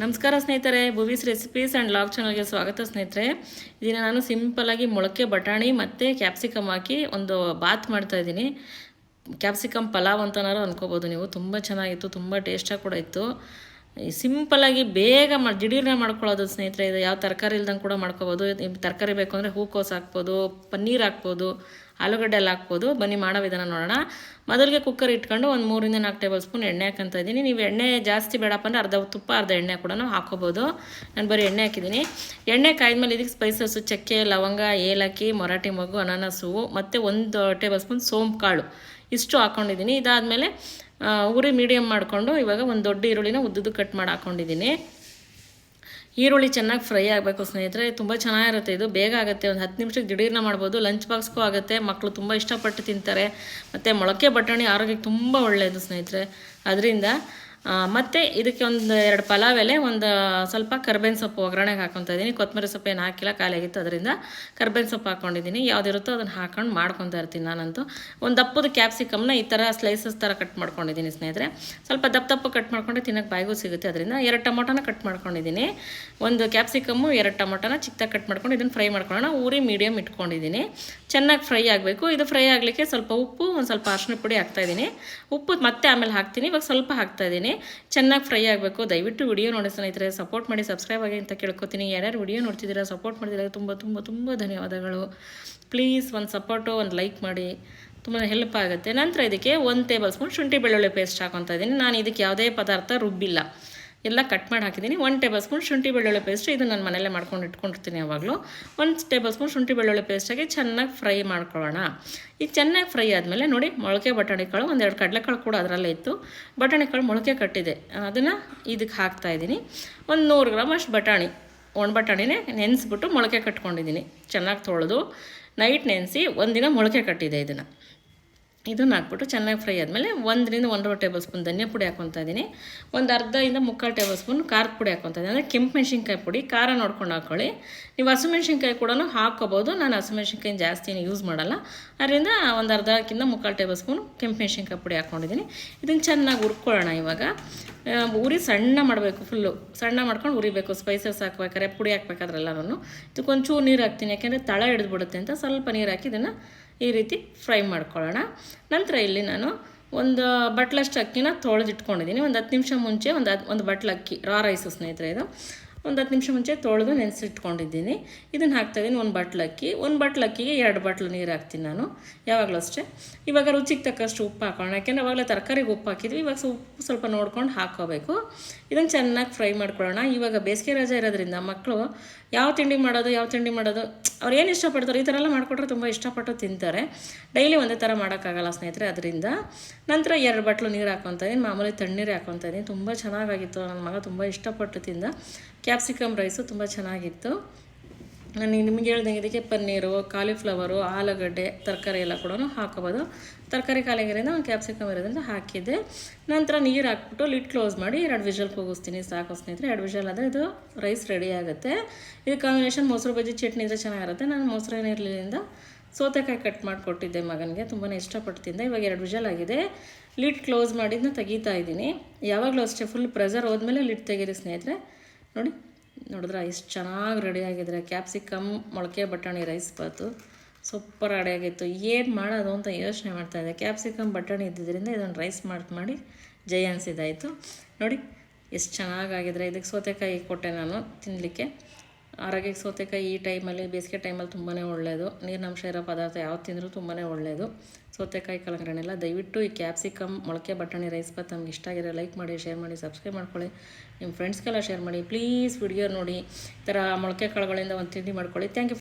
ನಮಸ್ಕಾರ ಸ್ನೇಹಿತರೆ, ಭುವೀಸ್ recipes and log ಚಾನಲ್ಗೆ ಸ್ವಾಗತ ಸ್ನೇಹಿತರೆ. ಇದನ್ನು ನಾನು ಸಿಂಪಲಾಗಿ ಮೊಳಕೆ ಬಟಾಣಿ ಮತ್ತು ಕ್ಯಾಪ್ಸಿಕಮ್ ಹಾಕಿ ಒಂದು ಬಾತ್ ಮಾಡ್ತಾ ಇದ್ದೀನಿ. ಕ್ಯಾಪ್ಸಿಕಮ್ ಪಲಾವ್ ಅಂತನಾರು ಅಂದ್ಕೋಬೋದು ನೀವು. ತುಂಬ ಚೆನ್ನಾಗಿತ್ತು, ತುಂಬ ಟೇಸ್ಟಾಗಿ ಕೂಡ ಇತ್ತು. ಸಿಂಪಲಾಗಿ ಬೇಗ ಮಾಡಿ, ದಿಢೀರ್ನ ಮಾಡ್ಕೊಳ್ಳೋದು ಸ್ನೇಹಿತರೆ, ಇದು ಯಾವ ತರಕಾರಿ ಇಲ್ದಂಗೆ ಕೂಡ ಮಾಡ್ಕೋಬೋದು. ತರಕಾರಿ ಬೇಕು ಅಂದರೆ ಹೂಕೋಸು ಹಾಕ್ಬೋದು, ಪನ್ನೀರ್ ಹಾಕ್ಬೋದು, ಆಲೂಗಡ್ಡೆ ಎಲ್ಲ ಹಾಕ್ಬೋದು. ಬನ್ನಿ ಮಾಡೋ ವಿಧಾನ ನೋಡೋಣ. ಮೊದಲಿಗೆ ಕುಕ್ಕರ್ ಇಟ್ಕೊಂಡು ಒಂದು ಮೂರಿಂದ ನಾಲ್ಕು ಟೇಬಲ್ ಸ್ಪೂನ್ ಎಣ್ಣೆ ಹಾಕಂತ ಇದ್ದೀನಿ. ನೀವು ಎಣ್ಣೆ ಜಾಸ್ತಿ ಬೇಡಪ್ಪ ಅಂದರೆ ಅರ್ಧ ತುಪ್ಪ, ಅರ್ಧ ಎಣ್ಣೆ ಕೂಡ ಹಾಕೋಬೋದು ನಾನು ಬರೀ ಎಣ್ಣೆ ಹಾಕಿದ್ದೀನಿ. ಎಣ್ಣೆ ಕಾಯ್ದ್ಮೇಲೆ ಇದಕ್ಕೆ ಸ್ಪೈಸಸ್ಸು ಚಕ್ಕೆ, ಲವಂಗ, ಏಲಕ್ಕಿ ಮೊರಾಟಿ ಮಗು ಅನಾನಸು, ಮತ್ತು ಒಂದು ಟೇಬಲ್ ಸ್ಪೂನ್ ಸೋಂಪು ಕಾಳು ಇಷ್ಟು ಹಾಕ್ಕೊಂಡಿದ್ದೀನಿ ಇದಾದಮೇಲೆ ಉರಿ ಮೀಡಿಯಮ್ ಮಾಡಿಕೊಂಡು ಇವಾಗ ಒಂದು ದೊಡ್ಡ ಈರುಳ್ಳಿನ ಉದ್ದದ್ದು ಕಟ್ ಮಾಡಿ ಹಾಕ್ಕೊಂಡಿದ್ದೀನಿ ಈರುಳ್ಳಿ ಚೆನ್ನಾಗಿ ಫ್ರೈ ಆಗಬೇಕು ಸ್ನೇಹಿತರೆ, ತುಂಬ ಚೆನ್ನಾಗಿರುತ್ತೆ ಇದು. ಬೇಗ ಆಗುತ್ತೆ, ಒಂದು ಹತ್ತು ನಿಮಿಷಕ್ಕೆ ದಿಢೀರ್ನ ಮಾಡ್ಬೋದು. ಲಂಚ್ ಬಾಕ್ಸ್ಗೂ ಆಗುತ್ತೆ ಮಕ್ಕಳು ತುಂಬ ಇಷ್ಟಪಟ್ಟು ತಿಂತಾರೆ. ಮತ್ತು ಮೊಳಕೆ ಬಟಾಣಿ ಆರೋಗ್ಯಕ್ಕೆ ತುಂಬ ಒಳ್ಳೆಯದು ಸ್ನೇಹಿತರೆ. ಅದರಿಂದ ಮತ್ತು ಇದಕ್ಕೆ ಒಂದು ಎರಡು ಪಲಾವ್ ಎಲೆ, ಒಂದು ಸ್ವಲ್ಪ ಕರ್ಬೇವಿನ ಸೊಪ್ಪು ಒಗ್ಗರಣೆಗೆ ಹಾಕೊತಾ ಇದ್ದೀನಿ. ಕೊತ್ತಂಬರಿ ಸೊಪ್ಪು ಏನು ಹಾಕಿಲ್ಲ ಖಾಲಿಯಾಗಿತ್ತು ಅದರಿಂದ ಕರ್ಬೇವಿನ ಸೊಪ್ಪು ಹಾಕ್ಕೊಂಡಿದ್ದೀನಿ ಯಾವುದಿರುತ್ತೋ ಅದನ್ನು ಹಾಕೊಂಡು ಮಾಡ್ಕೊತಾ ಇರ್ತೀನಿ ನಾನಂತೂ. ಒಂದು ದಪ್ಪದ ಕ್ಯಾಪ್ಸಿಕಮ್ನ ಈ ಥರ ಸ್ಲೈಸಸ್ ಥರ ಕಟ್ ಮಾಡ್ಕೊಂಡಿದ್ದೀನಿ ಸ್ನೇಹಿತರೆ. ಸ್ವಲ್ಪ ದಪ್ಪ ದಪ್ಪ ಕಟ್ ಮಾಡ್ಕೊಂಡ್ರೆ ತಿನ್ನೋಕ್ಕೆ ಬಾಯಿಗೂ ಸಿಗುತ್ತೆ. ಅದರಿಂದ ಎರಡು ಟೊಮೊಟೊನ ಕಟ್ ಮಾಡ್ಕೊಂಡಿದ್ದೀನಿ. ಒಂದು ಕ್ಯಾಪ್ಸಿಕಮ್ಮು ಎರಡು ಟೊಮೊಟೊನ ಚಿಕ್ಕದಾಗಿ ಕಟ್ ಮಾಡ್ಕೊಂಡು ಇದನ್ನು ಫ್ರೈ ಮಾಡ್ಕೊಳ್ಳೋಣ. ಊರಿ ಮೀಡಿಯಮ್ ಇಟ್ಕೊಂಡಿದ್ದೀನಿ. ಚೆನ್ನಾಗಿ ಫ್ರೈ ಆಗಬೇಕು. ಇದು ಫ್ರೈ ಆಗಲಿಕ್ಕೆ ಸ್ವಲ್ಪ ಉಪ್ಪು, ಒಂದು ಸ್ವಲ್ಪ ಅರ್ಶಿನ ಪುಡಿ ಹಾಕ್ತಾಯಿದ್ದೀನಿ ಉಪ್ಪು ಮತ್ತೆ ಆಮೇಲೆ ಹಾಕ್ತೀನಿ. ಇವಾಗ ಸ್ವಲ್ಪ ಹಾಕ್ತಾಯಿದ್ದೀನಿ ಚೆನ್ನಾಗಿ ಫ್ರೈ ಆಗಬೇಕು. ದಯವಿಟ್ಟು ವಿಡಿಯೋ ನೋಡಿ ಸ್ನೇಹಿತರೆ. ಸಪೋರ್ಟ್ ಮಾಡಿ, ಸಬ್ಸ್ಕ್ರೈಬ್ ಆಗಿ ಅಂತ ಕೇಳ್ಕೊತೀನಿ. ಯಾರ್ಯಾರು ವಿಡಿಯೋ ನೋಡ್ತಿದ್ದೀರಾ, ಸಪೋರ್ಟ್ ಮಾಡಿದ್ರೆ ತುಂಬ ತುಂಬ ತುಂಬ ಧನ್ಯವಾದಗಳು. ಪ್ಲೀಸ್ ಒಂದು ಸಪೋರ್ಟು, ಒಂದು ಲೈಕ್ ಮಾಡಿ. ತುಂಬ ಹೆಲ್ಪ್ ಆಗುತ್ತೆ. ನಂತರ ಇದಕ್ಕೆ ಒಂದು ಟೇಬಲ್ ಸ್ಪೂನ್ ಶುಂಠಿ ಬೆಳ್ಳುಳ್ಳಿ ಪೇಸ್ಟ್ ಹಾಕೊತಾ ಇದ್ದೀನಿ. ನಾನು ಇದಕ್ಕೆ ಯಾವುದೇ ಪದಾರ್ಥ ರುಬ್ಬಿಲ್ಲ. ಎಲ್ಲ ಕಟ್ ಮಾಡಿ ಹಾಕಿದ್ದೀನಿ ಒನ್ ಟೇಬಲ್ ಸ್ಪೂನ್ ಶುಂಠಿ ಬೆಳ್ಳುಳ್ಳಿ ಪೇಸ್ಟ್ ಇದು ನಾನು ಮನೇಲೆ ಮಾಡ್ಕೊಂಡು ಇಟ್ಕೊಂಡಿರ್ತೀನಿ ಯಾವಾಗಲೂ. ಒಂದು ಟೇಬಲ್ ಸ್ಪೂನ್ ಶುಂಠಿ ಬೆಳ್ಳುಳ್ಳಿ ಪೇಸ್ಟಾಗಿ ಚೆನ್ನಾಗಿ ಫ್ರೈ ಮಾಡ್ಕೊಳ್ಳೋಣ. ಈಗ ಚೆನ್ನಾಗಿ ಫ್ರೈ ಆದಮೇಲೆ ನೋಡಿ ಮೊಳಕೆ ಬಟಾಣಿ ಕಾಳು ಒಂದೆರಡು ಕಡಲೆಕಾಳು ಕೂಡ ಅದರಲ್ಲೇ ಇತ್ತು. ಬಟಾಣಿ ಕಾಳು ಮೊಳಕೆ ಕಟ್ಟಿದೆ. ಅದನ್ನು ಇದಕ್ಕೆ ಹಾಕ್ತಾಯಿದ್ದೀನಿ ಒಂದು ನೂರು ಗ್ರಾಮ್ ಅಷ್ಟು ಬಟಾಣಿ. ಒಣ ಬಟಾಣಿನೇ ನೆನೆಸ್ಬಿಟ್ಟು ಮೊಳಕೆ ಕಟ್ಕೊಂಡಿದ್ದೀನಿ. ಚೆನ್ನಾಗಿ ತೊಳೆದು, ನೈಟ್ ನೆನೆಸಿ ಒಂದಿನ ಮೊಳಕೆ ಕಟ್ಟಿದೆ ಇದನ್ನು. ಇದನ್ನು ಹಾಕ್ಬಿಟ್ಟು ಚೆನ್ನಾಗಿ ಫ್ರೈ ಆದಮೇಲೆ ಒಂದರಿಂದ ಒಂದೂವರೆ ಟೇಬಲ್ ಸ್ಪೂನ್ ಧನಿಯಾ ಪುಡಿ ಹಾಕ್ಕೊತಾ ಇದ್ದೀನಿ ಒಂದು ಅರ್ಧದಿಂದ ಮುಕ್ಕಾಲು ಟೇಬಲ್ ಸ್ಪೂನ್ ಖಾರದ ಪುಡಿ ಹಾಕ್ಕೊತಾ ಇದ್ದೀನಿ ಅಂದರೆ ಕೆಂಪು ಮೆಣಸಿನ್ಕಾಯಿ ಪುಡಿ, ಖಾರ ನೋಡ್ಕೊಂಡು ಹಾಕ್ಕೊಳ್ಳಿ ನೀವು ಹಸಿಮೆಣ್ಸಿನ್ಕಾಯಿ ಕೂಡ ಹಾಕ್ಕೋಬೋದು. ನಾನು ಹಸಿಮೆಣ್ಸಿನ್ಕಾಯಿ ಜಾಸ್ತಿ ಯೂಸ್ ಮಾಡಲ್ಲ. ಅದರಿಂದ ಒಂದು ಅರ್ಧಕ್ಕಿಂತ ಮುಕ್ಕಾಲು ಟೇಬಲ್ ಸ್ಪೂನ್ ಕೆಂಪು ಮೆಣಸಿನ್ಕಾಯಿ ಪುಡಿ ಹಾಕ್ಕೊಂಡಿದ್ದೀನಿ ಇದನ್ನು ಚೆನ್ನಾಗಿ ಹುರ್ಕೊಳ್ಳೋಣ ಇವಾಗ. ಉರಿ ಸಣ್ಣ ಮಾಡಬೇಕು ಫುಲ್ಲು ಸಣ್ಣ ಮಾಡ್ಕೊಂಡು ಉರಿಬೇಕು. ಸ್ಪೈಸಸ್ ಹಾಕ್ಬೇಕಾದ್ರೆ, ಪುಡಿ ಹಾಕ್ಬೇಕಾದ್ರೆಲ್ಲನೂ ಇದಕ್ಕೊಂಚೂರು ನೀರು ಹಾಕ್ತೀನಿ. ಯಾಕೆಂದರೆ ತಳ ಹಿಡಿದ್ಬಿಡುತ್ತೆ ಅಂತ ಸ್ವಲ್ಪ ನೀರು ಹಾಕಿ ಇದನ್ನು ಈ ರೀತಿ ಫ್ರೈ ಮಾಡ್ಕೊಳ್ಳೋಣ. ನಂತರ ಇಲ್ಲಿ ನಾನು ಒಂದು ಬಟ್ಲಷ್ಟು ಅಕ್ಕಿನ ತೊಳೆದಿಟ್ಕೊಂಡಿದ್ದೀನಿ. ಒಂದು ಹತ್ತು ನಿಮಿಷ ಮುಂಚೆ ಒಂದು ಒಂದು ಬಟ್ಲ ಅಕ್ಕಿ ರಾ ರೈಸು ಸ್ನೇಹಿತರೆ ಇದು. ಒಂದು ಹತ್ತು ನಿಮಿಷ ಮುಂಚೆ ತೊಳೆದು ನೆನೆಸಿಟ್ಕೊಂಡಿದ್ದೀನಿ. ಇದನ್ನು ಹಾಕ್ತಾಯಿದ್ದೀನಿ ಒಂದು ಬಟ್ಲು ಅಕ್ಕಿ. ಒಂದು ಬಟ್ಲು ಅಕ್ಕಿಗೆ ಎರಡು ಬಟ್ಲು ನೀರು ಹಾಕ್ತೀನಿ ನಾನು, ಯಾವಾಗಲೂ ಅಷ್ಟೇ. ಇವಾಗ ರುಚಿಗೆ ತಕ್ಕಷ್ಟು ಉಪ್ಪು ಹಾಕೋಣ, ಯಾಕೆಂದರೆ ಅವಾಗಲೇ ತರಕಾರಿಗೆ ಉಪ್ಪು ಹಾಕಿದ್ವಿ, ಇವಾಗ ಉಪ್ಪು ಸ್ವಲ್ಪ ನೋಡ್ಕೊಂಡು ಹಾಕ್ಕೋಬೇಕು ಇದನ್ನು ಚೆನ್ನಾಗಿ ಫ್ರೈ ಮಾಡ್ಕೊಳ್ಳೋಣ. ಇವಾಗ ಬೇಸಿಗೆ ರಜೆ ಇರೋದ್ರಿಂದ ಮಕ್ಕಳು ಯಾವ ತಿಂಡಿ ಮಾಡೋದು, ಯಾವ ತಿಂಡಿ ಮಾಡೋದು, ಅವ್ರು ಏನು ಇಷ್ಟಪಡ್ತಾರೆ ಈ ಥರ ಎಲ್ಲ ಮಾಡಿಕೊಟ್ರೆ ತುಂಬ ಇಷ್ಟಪಟ್ಟು ತಿಂತಾರೆ. ಡೈಲಿ ಒಂದೇ ಥರ ಮಾಡೋಕ್ಕಾಗಲ್ಲ ಸ್ನೇಹಿತರೆ, ಅದರಿಂದ. ನಂತರ ಎರಡು ಬಟ್ಲು ನೀರು ಹಾಕೊತ ಮಾಮೂಲಿ ತಣ್ಣೀರು ಹಾಕೊತ ಇದ್ದೀನಿ ತುಂಬ ಚೆನ್ನಾಗಾಗಿತ್ತು ನನ್ನ ಮಗ ತುಂಬ ಇಷ್ಟಪಟ್ಟು ತಿಂದ. ಕ್ಯಾಪ್ಸಿಕಮ್ ರೈಸು ತುಂಬ ಚೆನ್ನಾಗಿತ್ತು. ನಾನು ನಿಮಗೆ ಹೇಳ್ದಂಗೆ ಇದಕ್ಕೆ ಪನ್ನೀರು, ಕಾಲಿಫ್ಲವರು, ಆಲೂಗಡ್ಡೆ, ತರಕಾರಿ ಎಲ್ಲ ಕೂಡ ಹಾಕೋಬೋದು. ತರಕಾರಿ ಕಾಲಿಗೆರೆಯಿಂದ ಒಂದು ಕ್ಯಾಪ್ಸಿಕಮ್ ಇರೋದ್ರಿಂದ ಹಾಕಿದ್ದೆ. ನಂತರ ನೀರು ಹಾಕ್ಬಿಟ್ಟು ಲಿಟ್ ಕ್ಲೋಸ್ ಮಾಡಿ ಎರಡು ವಿಷಲ್ ಕೂಗಿಸ್ತೀನಿ. ಸಾಕು ಸ್ನೇಹಿತರೆ, ಎರಡು ವಿಷಲ್ ಆದರೆ ಇದು ರೈಸ್ ರೆಡಿ ಆಗುತ್ತೆ. ಇದು ಕಾಂಬಿನೇಷನ್ ಮೊಸರು ಬಜ್ಜಿ ಚಟ್ನಿ ಇದ್ರೆ ಚೆನ್ನಾಗಿರುತ್ತೆ. ನಾನು ಮೊಸರು ಏನಿರಲಿಲ್ಲಿಂದ ಸೌತೆಕಾಯಿ ಕಟ್ ಮಾಡಿಕೊಟ್ಟಿದ್ದೆ ಮಗನಿಗೆ. ತುಂಬಾ ಇಷ್ಟಪಟ್ಟು ತಿಂದೆ ಇವಾಗ ಎರಡು ವಿಷಲ್ ಆಗಿದೆ. ಲಿಟ್ ಕ್ಲೋಸ್ ಮಾಡಿದ್ನ ತೆಗೀತಾ ಇದ್ದೀನಿ. ಯಾವಾಗಲೂ ಅಷ್ಟೇ, ಫುಲ್ ಪ್ರೆಸರ್ ಹೋದ್ಮೇಲೆ ಲಿಟ್ ತೆಗೀರಿ ಸ್ನೇಹಿತರೆ. ನೋಡಿ, ನೋಡಿದ್ರೆ ಎಷ್ಟು ಚೆನ್ನಾಗಿ ರೆಡಿ ಆಗಿದ್ರೆ ಕ್ಯಾಪ್ಸಿಕಮ್ ಮೊಳಕೆ ಬಟಾಣಿ ರೈಸ್ ಬಾತು. ಸೂಪರ್ ರೆಡಿ ಆಗಿತ್ತು. ಏನು ಮಾಡೋದು ಅಂತ ಯೋಚನೆ ಮಾಡ್ತಾಯಿದ್ದೆ ಕ್ಯಾಪ್ಸಿಕಮ್ ಬಟಾಣಿ ಇದ್ದಿದ್ದರಿಂದ ಇದನ್ನು ರೈಸ್ ಮಾಡಿ ಮಾಡಿ ಜೈ ಅನಿಸಿದ್ದಾಯಿತು. ನೋಡಿ, ಎಷ್ಟು ಚೆನ್ನಾಗಾಗಿದ್ರೆ ಇದಕ್ಕೆ ಸೌತೆಕಾಯಿ ಕೊಟ್ಟೆ ನಾನು ತಿನ್ನಲಿಕ್ಕೆ ಆರೋಗ್ಯಕ್ಕೆ ಸೌತೆಕಾಯಿ ಈ ಟೈಮಲ್ಲಿ, ಬೇಸಿಗೆ ಟೈಮಲ್ಲಿ ತುಂಬಾ ಒಳ್ಳೆಯದು ನೀರಿನಂಶ ಇರೋ ಪದಾರ್ಥ ಯಾವ್ದು ತಿಂದರೂ ತುಂಬಾ ಒಳ್ಳೆಯದು ಸೌತೆಕಾಯಿ ಕಲಂಗಡಿನೆಲ್ಲ ದಯವಿಟ್ಟು ಈ ಕ್ಯಾಪ್ಸಿಕಮ್, ಮೊಳಕೆ ಬಟಾಣಿ, ರೈಸ್ ಬಾತ್ ನಮ್ಗೆ ಇಷ್ಟ ಆಗಿರೋ ಲೈಕ್ ಮಾಡಿ, ಶೇರ್ ಮಾಡಿ, ಸಬ್ಸ್ಕ್ರೈಬ್ ಮಾಡ್ಕೊಳ್ಳಿ. ನಿಮ್ಮ ಫ್ರೆಂಡ್ಸ್ಗೆಲ್ಲ ಶೇರ್ ಮಾಡಿ. ಪ್ಲೀಸ್ ವಿಡಿಯೋ ನೋಡಿ. ಈ ಥರ ಮೊಳಕೆ ಕಾಳುಗಳಿಂದ ಒಂದು ತಿಂಡಿ ಮಾಡ್ಕೊಳ್ಳಿ. Thank you